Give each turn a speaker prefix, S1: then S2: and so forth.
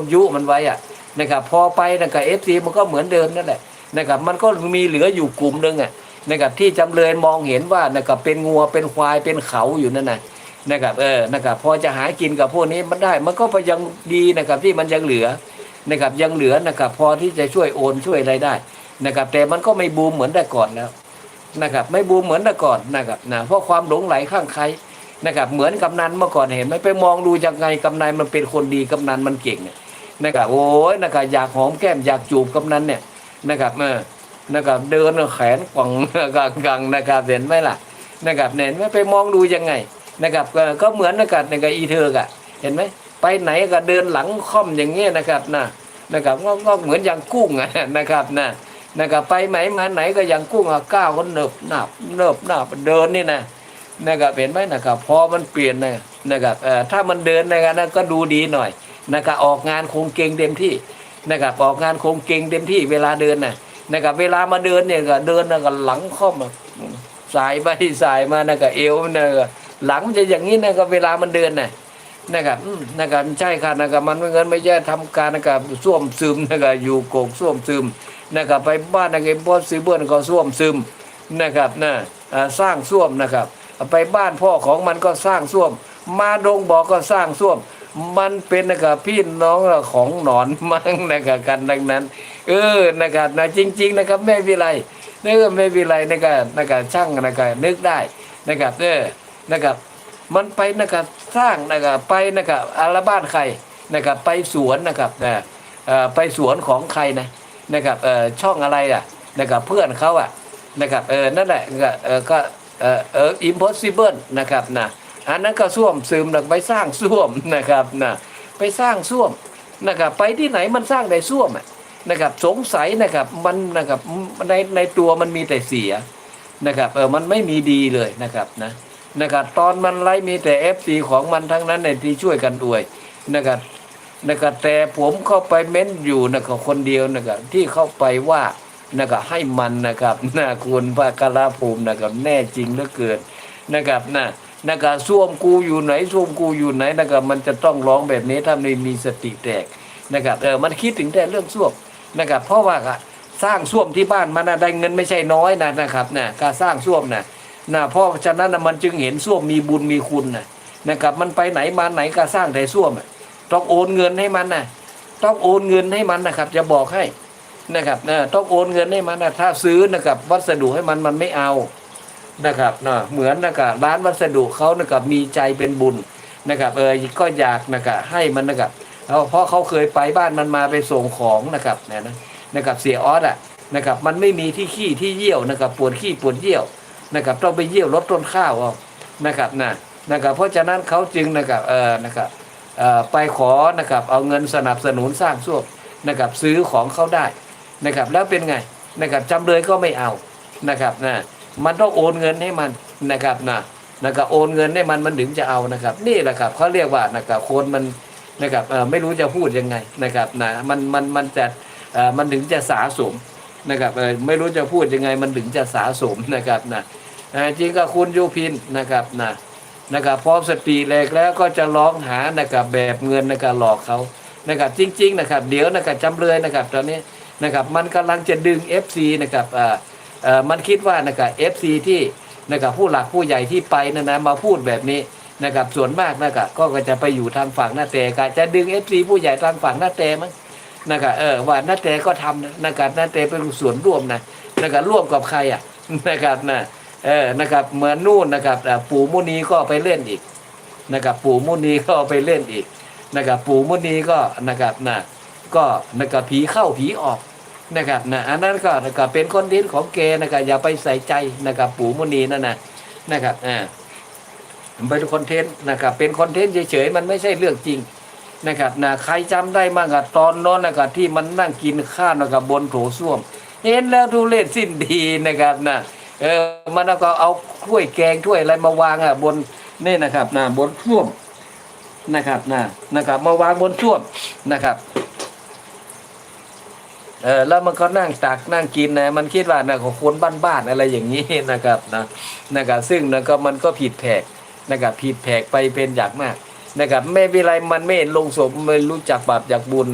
S1: นยุมันไว้อะนะครับพอไปนะครับเอฟซีมันก็เหมือนเดิมนั่นแหละนะครับมันก็มีเหลืออยู่กลุ่มหนึ่งอะนะครับที่จำเลยมองเห็นว่านะครับเป็นงัวเป็นควายเป็นเขาอยู่นั่นนะนะครับเออนะครับพอจะหากินกับพวกนี้มันได้มันก็ยังดีนะครับที่มันยังเหลือนะครับยังเหลือนะครับพอที่จะช่วยโอนช่วยอะไรได้นะครับแต่มันก็ไม่บูมเหมือนแต่ก่อนแล้วนะครับไม่บูมเหมือนแต่ก่อนนะครับนะเพราะความหลงไหลข้างใครนะครับเหมือนกำนันเมื่อก่อนเห็นไหมไปมองดูยังไงกำนันมันเป็นคนดีกำนันมันเก่งเนี่ย นะครับโอ้ยนะครับอยากหอมแก้มอยากจูบกำนันเนี่ยนะครับเออนะครับเดินแขนกวังกังกังนะครับเห็นไหมล่ะนะครับเห็นไหมไปมองดูยังไงนะครับก็เหมือนนะครับในกับอีเธอกะเห็นไหมไปไหนก็เดินหลังค่อมอย่างเงี้ยนะครับนะนะครับก็เหมือนอย่างกุ้งนะครับนะนะครับไปไหนมาไหนก็อย่างกุ้งอะก้าวก็เนิบหนาบเนิบหนาบเดินนี่นะนะครับเห็นไหมนะครับพอมันเปลี่ยนนะนะครับเอ่อถ้ามันเดินนะครับก็ดูดีหน่อย นะครับออกงานคงเก่งเต็มที่นะครับออกงานคงเก่งเต็มที่ เวลาเดินนะนะครับเวลามาเดินเนี่ยก็เดินนะก็หลังค่อมสายไปสายมานะครับเอวนะก็หลังจะอย่างนี้นะครับเวลามันเดินนะนะครับอืมนะครับใช่ค่ะนะครับมันไม่เงินไม่ใช่ทำการนะครับส้วมซึมนะครับอยู่โกกส้วมซึมนะครับไปบ้านนะครับบอสซีเบิร์นก็ส้วมซึมนะครับนะสร้างส้วมนะครับ ไปบ้านพ่อของมันก็สร้างส้วม มาดงบอกก็สร้างส้วม มันเป็นนะครับพี่น้องของหนอนมั่งนะครับกันดังนั้น เออนะครับนะจริง ๆ นะครับไม่วิไลนี่ก็ไม่วิไลนะครับนะครับช่างนะครับนึกได้นะครับเออนะครับมันไปนะครับสร้างนะครับไปนะครับอาราบ้านใครนะครับไปสวนนะครับนะเอ่อไปสวนของใครนะนะครับเอ่อช่องอะไรอะนะครับเพื่อนเขาอะนะครับเออนั่นแหละก็เออก็เออเออ impossible นะครับนะ อันนั้นก็ส้วมซึมนะไปสร้างส้วมนะครับนะไปสร้างส้วมนะครับไปที่ไหนมันสร้างได้ส้วมนะครับสงสัยนะครับมันนะครับในในตัวมันมีแต่เสียนะครับเออมันไม่มีดีเลยนะครับนะนะครับตอนมันไล่มีแต่เอฟซีของมันทั้งนั้นในที่ช่วยกันอวยนะครับนะครับแต่ผมเข้าไปเม้นอยู่นะครับคนเดียวนะครับที่เข้าไปว่านะครับให้มันนะครับนะคุณพระกราภูมินะครับแน่จริงเหลือเกินนะครับนะ นะครับส้วมกูอยู่ไหนส้วมกูอยู่ไหนนะครับมันจะต้องร้องแบบนี้ถ้าไม่มีสติแตกนะครับเออมันคิดถึงแต่เรื่องส้วมนะครับ เพราะว่าสร้างส้วมที่บ้านมันนะได้เงินไม่ใช่น้อยนะนะครับนะการสร้างส้วมนะนะเพราะฉะนั้นมันจึงเห็นส้วมมีบุญมีคุณนะนะครับ มันไปไหนมาไหนก็สร้างแต่ส้วมต้องโอนเงินให้มันนะต้องโอนเงินให้มันนะครับ จะบอกให้นะครับนะต้องโอนเงินให้มันนะถ้าซื้อนะครับ วัสดุให้มันมันไม่เอา นะครับเนะเหมือนนะครับร้านวัสดุเขานะครับมีใจเป็นบุญนะครับเออก็อยากนะครับให้มันนะครับเอาเพราะเขาเคยไปบ้านมันมาไปส่งของนะครับน่ะนะนะครับเสียออสอะนะครับมันไม่มีที่ขี้ที่เยี่ยวนะครับปวดขี้ปวดเยี่ยวนะครับต้องไปเยี่ยวลดต้นข้าวเอานะครับนะนะครับเพราะฉะนั้นเขาจึงนะครับเออนะครับเอ่อไปขอนะครับเอาเงินสนับสนุนสร้างส้วมนะครับซื้อของเขาได้นะครับแล้วเป็นไงนะครับจำเลยก็ไม่เอานะครับนะ มันต้องโอนเงินให้มันนะครับนะนะครับโอนเงินให้มันมันถึงจะเอานะครับ นี่แหละครับเขาเรียกว่านะครับคนมันนะครับเอ่อไม่รู้จะพูดยังไงนะครับนะมันมันมันจะเอ่อมันถึงจะสาสมนะครับไม่รู้จะพูดยังไงมันถึงจะสาสมนะครับนะอ่าจริงก็คุณยูพินนะครับนะนะครับพร้อมสติแรกแล้วก็จะร้องหานะครับแบบเงินนะครับหลอกเขานะครับจริง ๆ นะครับ เดี๋ยวนะครับจำเลยนะครับตอนนี้นะครับมันกำลังจะดึง FC นะครับอ่า เออมันคิดว่านะครับ FC ที่นะครับผู้หลักผู้ใหญ่ที่ไปนะนะมาพูดแบบนี้นะครับส่วนมากนะครับก็จะไปอยู่ทางฝั่งหน้าแต่ก็จะดึง FC ผู้ใหญ่ทางฝั่งหน้าแต่มั้งนะครับเออว่าหน้าแต่ก็ทำนะนะครับหน้าแต่เป็นส่วนร่วมนะนะครับร่วมกับใครอะนะครับนะเออนะครับเหมือนนู่นนะครับปู่มุนีก็ไปเล่นอีกนะครับปู่มุนีก็ไปเล่นอีกนะครับปู่มุนีก็นะครับนะก็นะครับผีเข้าผีออก นะครับนะอันนั้นก็นะครับเป็นคอนเทนต์ของแกนะครับอย่าไปใส่ใจนะครับปู่มุนีนั่นนะนะครับอ่ามันเป็นคอนเทนต์นะครับเป็นคอนเทนต์เฉยๆมันไม่ใช่เรื่องจริงนะครับนะใครจำได้มั้งอะตอนน้นนะครับที่มันนั่งกินข้าวนะครับบนโถส้วม เห็นแล้วทุเรศสิ้นดีนะครับนะเออมันก็เอาถ้วยแกงถ้วยอะไรมาวางอะบนนี่นะครับนะบนช่วมนะครับนะนะครับมาวางบนช่วมนะครับ เออแล้วมันก็นั่งตักนั่งกินนะมันคิดว่านะของคนบ้านๆอะไรอย่างนี้นะครับนะนะครับซึ่งนะก็มันก็ผิดแผกนะครับผิดแผกไปเป็นอย่างมากนะครับแม่วิไลมันไม่เห็นลงศพไม่รู้จักบาปจากบุญนะ